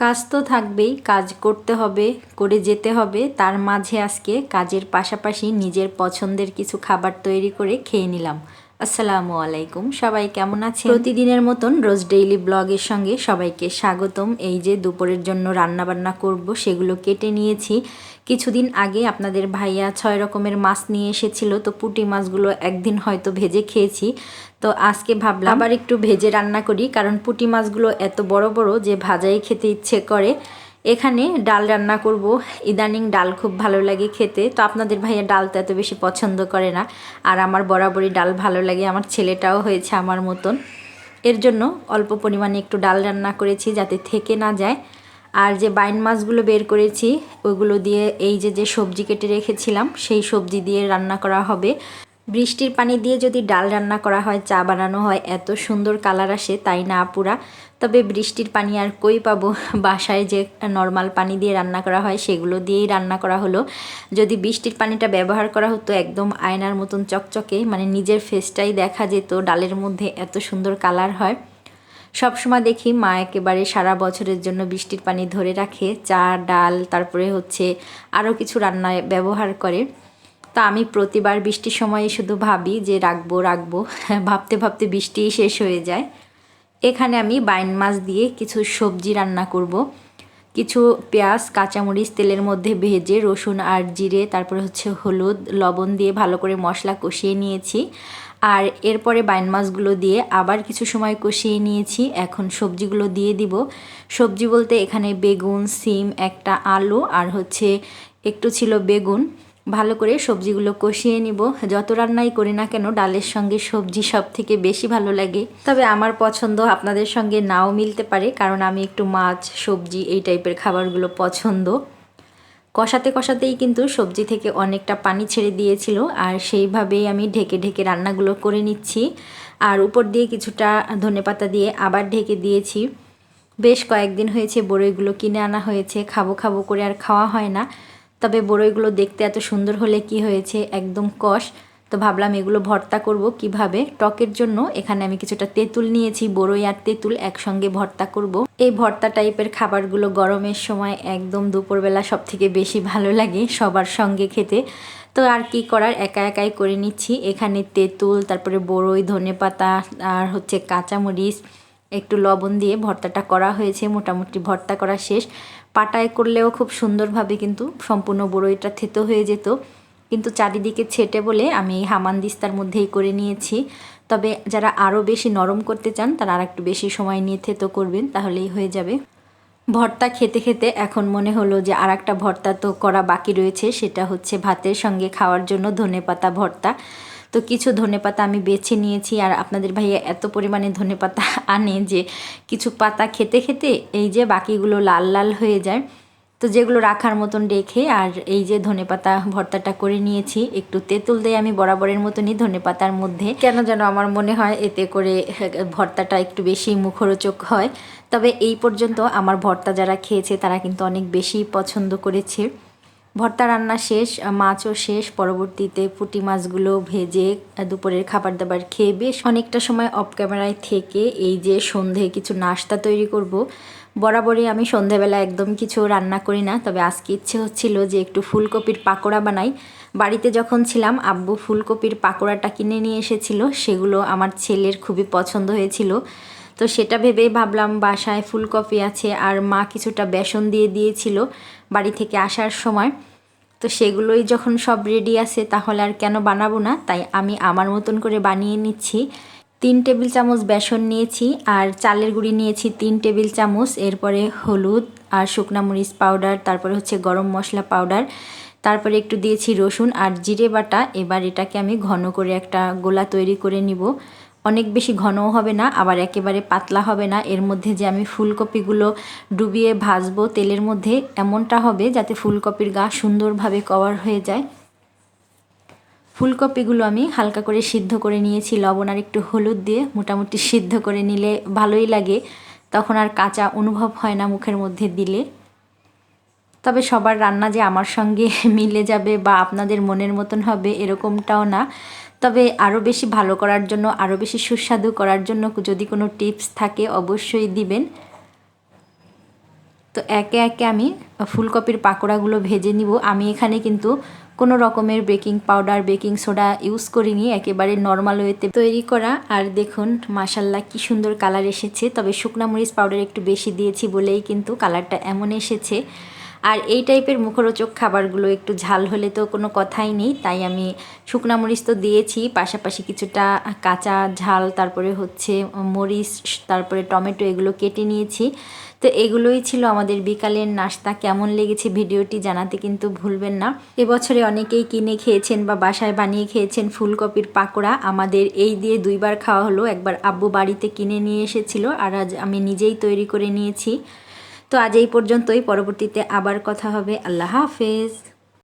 কাজ তো থাকবেই, কাজ করতে হবে, করে যেতে হবে। তার মাঝে আজকে কাজের পাশাপাশি নিজের পছন্দের কিছু খাবার তৈরি করে খেয়ে নিলাম। আসসালামু আলাইকুম। সবাই কেমন আছে প্রতিদিনের মতন রোজ ডেইলি ব্লগের সঙ্গে সবাইকে স্বাগতম। এই যে দুপুরের জন্য রান্না বান্না করব সেগুলো কেটে নিয়েছি। কিছুদিন আগে আপনাদের ভাইয়া ছয় রকমের মাছ নিয়ে এসেছিল তো পুঁটি মাছগুলো একদিন হয়তো ভেজে খেয়েছি। তো আজকে ভাবলাম আবার একটু ভেজে রান্না করি কারণ পুঁটি মাছগুলো এত বড় বড় যে ভাজাই খেতে ইচ্ছে করে। এখানে ডাল রান্না করব। ইদানিং ডাল খুব ভালো লাগে খেতে। তো আপনাদের ভাইয়া ডাল তো এত বেশি পছন্দ করে না। আর আমার বরাবরই ডাল ভালো লাগে। আমার ছেলেটাও হয়েছে আমার মতন। এর জন্য অল্প পরিমাণে একটু ডাল রান্না করেছি যাতে থেকে না যায়। আর যে বাইন মাছগুলো বের করেছি ওইগুলো দিয়ে এই যে যে সবজি কেটে রেখেছিলাম, সেই সবজি দিয়ে রান্না করা হবে। বৃষ্টির পানি দিয়ে যদি ডাল রান্না করা হয়, চা বানানো হয়, এত সুন্দর কালার আসে, তাই না পুরা তবে বৃষ্টির পানি আর কই পাবো? বাসায় যে নর্মাল পানি দিয়ে রান্না করা হয়, সেগুলো দিয়েই রান্না করা হলো। যদি বৃষ্টির পানিটা ব্যবহার করা হতো একদম আয়নার মতন চকচকে মানে নিজের ফেসটাই দেখা যেত ডালের মধ্যে, এত সুন্দর কালার হয়। সবসময় দেখি মা একেবারে সারা বছরের জন্য বৃষ্টির পানি ধরে রাখে, চা, ডাল, তারপরে হচ্ছে আরও কিছু রান্নায় ব্যবহার করে। তা আমি প্রতিবার বৃষ্টির সময় শুধু ভাবি যে রাখব রাখব। ভাবতে ভাবতে বৃষ্টি শেষ হয়ে যায়। এখানে আমি বাইন মাছ দিয়ে কিছু সবজি রান্না করব। কিছু পেঁয়াজ, কাঁচামরিচ, তেলের মধ্যে ভেজে রসুন আর জিরে, তারপরে হচ্ছে হলুদ, লবণ দিয়ে ভালো করে মশলা কষিয়ে নিয়েছি। আর এরপরে বাইন মাছগুলো দিয়ে আবার কিছু সময় কষিয়ে নিয়েছি। এখন সবজিগুলো দিয়ে দিব। সবজি বলতে এখানে বেগুন, সিম, একটা আলু আর হচ্ছে একটু ছিল বেগুন। ভালো করে সবজিগুলো কষিয়ে নিব। যত রান্নাই করি না কেন, ডালের সঙ্গে সবজি সব থেকে বেশি ভালো লাগে। তবে আমার পছন্দ আপনাদের সঙ্গে নাও মিলতে পারে, কারণ আমি একটু মাছ, সবজি এই টাইপের খাবারগুলো পছন্দ। কষাতে কষাতেই কিন্তু সবজি থেকে অনেকটা পানি ছেড়ে দিয়েছিল, আর সেইভাবেই আমি ঢেকে ঢেকে রান্নাগুলো করে নিচ্ছি। আর উপর দিয়ে কিছুটা ধনেপাতা দিয়ে আবার ঢেকে দিয়েছি। বেশ কয়েকদিন হয়েছে বড়ইগুলো কিনে আনা হয়েছে, খাব খাব করে আর খাওয়া হয় না। তবে বড়ইগুলো দেখতে এত সুন্দর হলে কি হয়েছে? একদম কষ। তো ভাবলাম এগুলো ভর্তা করব কীভাবে? টকের জন্য এখানে আমি কিছুটা তেঁতুল নিয়েছি, বড়ই আর তেঁতুল একসঙ্গে ভর্তা করব। এই ভর্তা টাইপের খাবারগুলো গরমের সময় একদম দুপুরবেলা সব থেকে বেশি ভালো লাগে সবার সঙ্গে খেতে। তো আর কি করার? একা একাই করে নিচ্ছি। এখানে তেঁতুল, তারপরে বড়ই, ধনে পাতা আর হচ্ছে কাঁচামরিচ, একটু লবণ দিয়ে ভর্তাটা করা হয়েছে। মোটামুটি ভর্তা করা শেষ। পাটায় করলেও খুব সুন্দরভাবে কিন্তু সম্পূর্ণ বড়ইটা থেতো হয়ে যেত। কিন্তু চারিদিকে ছেটে বলে আমি এই হামানদিস্তার মধ্যেই করে নিয়েছি। তবে যারা আরও বেশি নরম করতে চান, তারা আর একটু বেশি সময় নিয়ে থেতো করবেন, তাহলেই হয়ে যাবে। ভর্তা খেতে খেতে এখন মনে হলো যে আর একটা ভর্তা তো করা বাকি রয়েছে, সেটা হচ্ছে ভাতের সঙ্গে খাওয়ার জন্য ধনে পাতা ভর্তা। তো কিছু ধনেপাতা আমি বেছে নিয়েছি আর আপনাদের ভাইয়া এত পরিমাণে ধনেপাতা আনে যে কিছু পাতা খেতে খেতে এই যে বাকিগুলো লাল লাল হয়ে যায়। তো যেগুলো রাখার মতন রেখে আর এই যে ধনেপাতা ভর্তাটা করে নিয়েছি, একটু তেঁতুল দিয়ে আমি বরাবরের মতনই ধনেপাতার মধ্যে। কেন যেন আমার মনে হয় এতে করে ভর্তাটা একটু বেশি মুখরোচক হয়। তবে এই পর্যন্ত আমার ভর্তা যারা খেয়েছে তারা কিন্তু অনেক বেশি পছন্দ করেছে। ভর্তা রান্না শেষ মাছও শেষ, পরবর্তীতে পুঁটি মাছগুলো ভেজে দুপুরের খাবার দাবার খেয়ে বেশ অনেকটা সময় অফ ক্যামেরায় থেকে এই যে সন্ধে কিছু নাস্তা তৈরি করব। বরাবরই আমি সন্ধেবেলা একদম কিছু রান্না করি না। তবে আজকে ইচ্ছে হচ্ছিল যে একটু ফুলকপির পাকোড়া বানাই। বাড়িতে যখন ছিলাম, আব্বু ফুলকপির পাকোড়াটা কিনে নিয়ে এসেছিল। সেগুলো আমার ছেলের খুবই পছন্দ হয়েছিল। তো সেটা ভেবেই ভাবলাম বাসায় ফুলকপি আছে আর মা কিছুটা বেসন দিয়ে দিয়েছিল বাড়ি থেকে আসার সময়। তো সেগুলোই যখন সব রেডি আছে তাহলে আর কেন বানাবো না? তাই আমি আমার মতন করে বানিয়ে নিচ্ছি। তিন টেবিল চামচ বেসন নিয়েছি আর চালের গুঁড়ি নিয়েছি তিন টেবিল চামচ। এরপরে হলুদ আর শুকনা মরিচ পাউডার, তারপরে হচ্ছে গরম মশলা পাউডার, তারপরে একটু দিয়েছি রসুন আর জিরে বাটা। এবার এটাকে আমি ঘন করে একটা গোলা তৈরি করে নিব। অনেক বেশি ঘনও হবে না, আবার একেবারে পাতলা হবে না। এর মধ্যে যে আমি ফুলকপিগুলো ডুবিয়ে ভাজবো তেলের মধ্যে, এমনটা হবে যাতে ফুলকপির গা সুন্দরভাবে কভার হয়ে যায়। ফুলকপিগুলো আমি হালকা করে সিদ্ধ করে নিয়েছি, লবণ আর একটু হলুদ দিয়ে মোটামুটি সিদ্ধ করে নিলে ভালোই লাগে। তখন আর কাঁচা অনুভব হয় না মুখের মধ্যে দিলে। তবে সবার রান্না যে আমার সঙ্গে মিলে যাবে বা আপনাদের মনের মতন হবে এরকমটাও না। তবে আরও বেশি ভালো করার জন্য আরও বেশি সুস্বাদু করার জন্য যদি কোনো টিপস থাকে, অবশ্যই দিবেন। তো একে একে আমি ফুলকপির পাকোড়াগুলো ভেজে নিব। আমি এখানে কিন্তু কোনো রকমের baking powder, baking soda use করিনি। একেবারে নর্মাল ওয়েতে তৈরি করা। আর দেখুন মাসাল্লাহ কি সুন্দর কালার এসেছে। তবে শুকনা মরিচ পাউডার একটু বেশি দিয়েছি বলেই কিন্তু কালারটা এমন এসেছে। আর এই টাইপের মুখরোচক খাবারগুলো একটু ঝাল হলে তো কোনো কথাই নেই, তাই আমি শুকনা মরিচ তো দিয়েছি, পাশাপাশি কিছুটা কাঁচা ঝাল, তারপরে হচ্ছে মরিচ, তারপরে টমেটো এগুলো কেটে নিয়েছি। তো এগুলোই ছিল আমাদের বিকালের নাস্তা, কেমন লেগেছে ভিডিওটি জানাতে কিন্তু ভুলবেন না। এবছরে অনেকেই কিনে খেয়েছেন বা বাসায় বানিয়ে খেয়েছেন ফুলকপির পাকোড়া, আমাদের এই দিয়ে দুইবার খাওয়া হলো, একবার আব্বু বাড়িতে কিনে নিয়ে এসেছিল, আর আজ আমি নিজেই তৈরি করে নিয়েছি। তো আজ এই পর্যন্তই। পরবর্তীতে আবার কথা হবে। আল্লাহ হাফেজ।